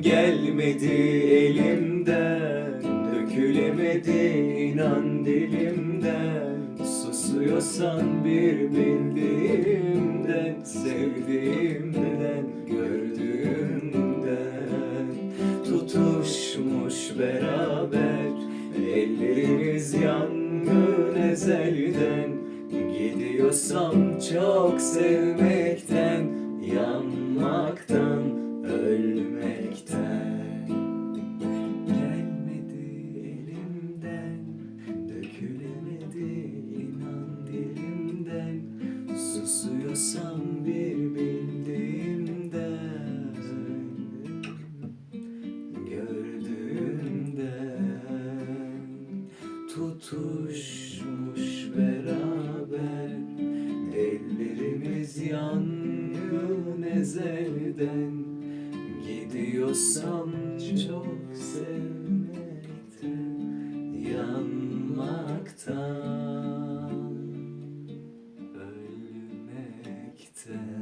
gelmedi elimden Dökülemedi inan dilimden. Susuyorsan bir bildiğimden Sevdiğimden, gördüğümden. Tutuşmuş beraber Ellerimiz yangın ezelden. Gidiyorsam çok sevmekten Yanmaktan, Susuyorsan bir bildiğimden Gördüğümden. Tutuşmuş beraber Ellerimiz yangın ezelden Gidiyorsan çok sevmekten Yanmaktan. Yeah.